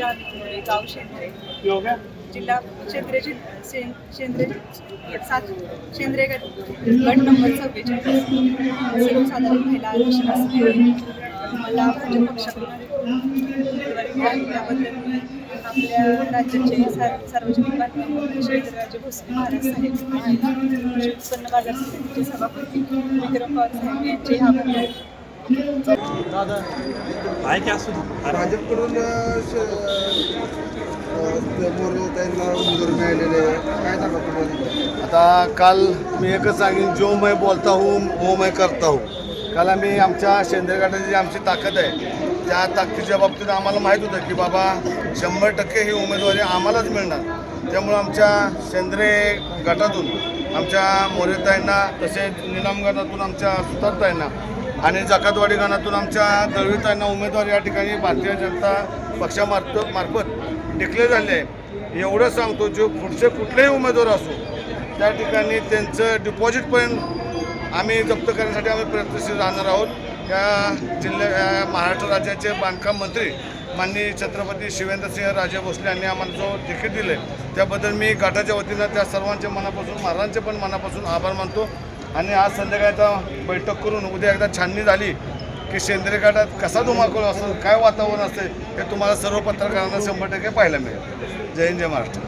विठुरे, गाव शेंद्रे. जिल्हा शेंद्रे शेंद्रे सात शेंद्रे गट गट नंबर चव्वेचाळीस सर्वसाधारण महिला आरक्षण असलेली मला भाजप पक्षाकडून उमेदवारी मिळाली. त्याबद्दल मी आपल्या राज्याचे सार- सार्वजनिक शेंद्रराजे भोसले महाराज साहेब उत्पन्न बाजार समितीचे सभापती विक्रम पवार साहेब यांचे आभार की असू. भाजपकडून अं, श- अं, ते मोरेताईंना उमेदवारी मिळालेले. काय तुम्हाला आता काल मी एकच सांगेन जो मैं बोलता हूँ वो मैं करता हूँ काल आम्ही आमच्या शेंद्रे गटाची जी आमची ताकद आहे त्या ताकदीच्या बाबतीत आम्हाला माहीत होतं की बाबा शंभर टक्के ही उमेदवारी आम्हालाच मिळणार त्यामुळं आमच्या शेंद्रे गटातून आमच्या मोरेताईंना तसेच निलाम गटातून आमच्या सुतारताईंना आणि जकातवाडी गणातून आमच्या दळवितांना उमेदवार या ठिकाणी भारतीय जनता पक्षामार्फत मार्फत डिक्लेअर झाले आहे. एवढं सांगतो जो पुढचे कुठलेही उमेदवार असो त्या ठिकाणी त्यांचं डिपॉझिटपर्यंत आम्ही जप्त करण्यासाठी आम्ही प्रयत्नशील राहणार आहोत. या जिल्ह्या या महाराष्ट्र राज्याचे बांधकाम मंत्री माननीय छत्रपती शिवेंद्रसिंह राजे भोसले यांनी आम्हाला जो तिकीट दिले त्याबद्दल मी गटाच्या वतीनं त्या सर्वांच्या मनापासून महाराजांचे पण मनापासून आभार मानतो. आणि आज संध्याकाळी बैठक करून उद्या एकदा छाननी झाली की सेंद्रिय गटात कसा धुमाकूळ असतो काय वातावरण असते हे तुम्हाला सर्व पत्रकारांना शंभर टक्के पाहायला मिळेल. जय हिंद जय महाराष्ट्र.